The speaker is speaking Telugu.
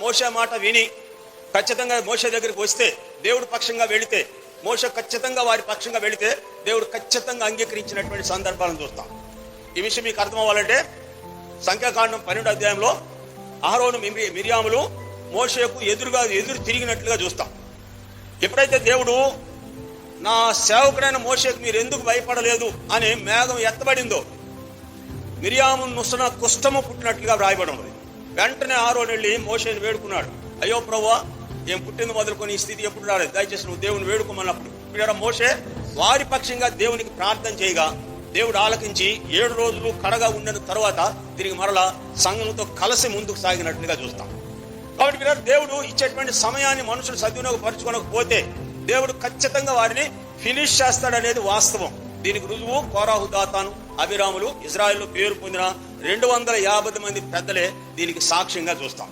మోసే మాట విని ఖచ్చితంగా మోసే దగ్గరికి వస్తే దేవుడు పక్షంగా వెళితే మోస ఖచ్చితంగా వారి పక్షంగా వెళితే దేవుడు ఖచ్చితంగా అంగీకరించినటువంటి సందర్భాలను చూస్తాం. ఈ విషయం మీకు అర్థం అవ్వాలంటే సంఖ్యాకాండం పన్నెండు అధ్యాయంలో ఆహరోను మిరి- మిరియాములు మోషేకు ఎదురుగా ఎదురు తిరిగినట్లుగా చూస్తాం. ఎప్పుడైతే దేవుడు నా సేవకుడైన మోసకు మీరు ఎందుకు భయపడలేదు అని మేఘం ఎత్తబడిందో మిరియాము నుసన కుష్టము పుట్టినట్లుగా వ్రాయబడి ఉంది. వెంటనే ఆరో వెళ్ళి మోషేని వేడుకున్నాడు. అయ్యో ప్రభా ఏం పుట్టింది మొదలుకొని ఈ స్థితి ఎప్పుడు రాలేదు? దయచేసి నువ్వు దేవుని వేడుకోమన్నప్పుడు. ఇప్పుడు మోషే వారి పక్షంగా దేవునికి ప్రార్థన చేయగా దేవుడు ఆలకించి ఏడు రోజులు కడగా ఉండిన తర్వాత తిరిగి మరలా సంఘంతో కలిసి ముందుకు సాగినట్లుగా చూస్తాం. కాబట్టి మీరు దేవుడు ఇచ్చేటువంటి సమయాన్ని మనుషులు సద్వినియోగపరచుకోకపోతే దేవుడు ఖచ్చితంగా వారిని ఫినిష్ చేస్తాడనేది వాస్తవం. దీనికి రుజువు కోరాహు దాతాను అభిరాములు ఇజ్రాయెల్ పేరు పొందిన రెండు వందల యాభై మంది పెద్దలే దీనికి సాక్ష్యంగా చూస్తాం.